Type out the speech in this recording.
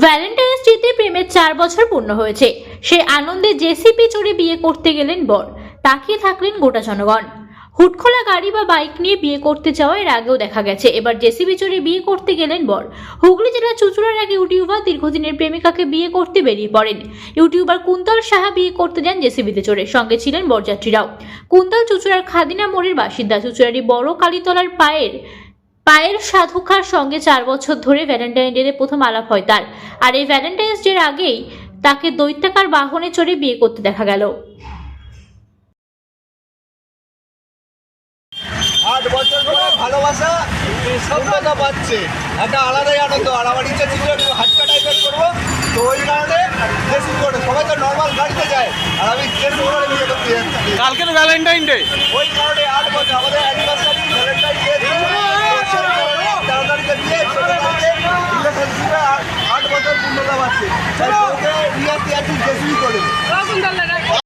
Valentine's ডেতে প্রেমের চার বছর পূর্ণ হয়েছে। সে আনন্দে জেসিপি চড়ে বিয়ে করতে গেলেন বর। তাকিয়ে থাকলেন গোটা জনগণ। হুটখোলা গাড়ি বা বাইক নিয়ে বিয়ে করতে যাওয়া এর আগেও দেখা গেছে। এবার জেসিবি চড়ে বিয়ে করতে গেলেন বর। হুগলি জেলার চুচুড়ার এক ইউটিউবার দীর্ঘদিনের প্রেমিকাকে বিয়ে করতে বেরিয়ে পড়েন। ইউটিউবার কুন্তল সাহা বিয়ে করতে যান জেসিবিতে চড়ে। সঙ্গে ছিলেন বরযাত্রীরাও। কুন্তল চুচুড়ার খাদিনা মোড়ের বাসিন্দা। চুচুড়ারি বড় কালীতলার পায়ের পায়ের সাধুকার সঙ্গে চার বছর ধরে ভ্যালেন্টাইন ডেতে প্রথম আলাপ হয় তার। আর এই ভ্যালেন্টাইন্স ডের আগেই তাকে দৈত্যাকার বাহনে চড়ে বিয়ে করতে দেখা গেল। আট বছর ধরে ভালোবাসা সফলতা পাচ্ছে। একটা আলাদাই আনন্দ। আর আমার ইচ্ছা ছিল একটু হাটকা টাইপের করব। তো ওই কারণে ড্রেসিং করে সবাই তো নর্মাল গাড়িতে যায়। আর আমি ড্রেসিং করে বিয়ে করতে কালকে তো ভ্যালেন্টাইন ডে। ওই কারণে আট বছর আমাদের অ্যানিভার্সারি ভ্যালেন্টাইন ডে তেরো তারিখে বিয়ে চোদ্দ তারিখে রিলেশনশিপে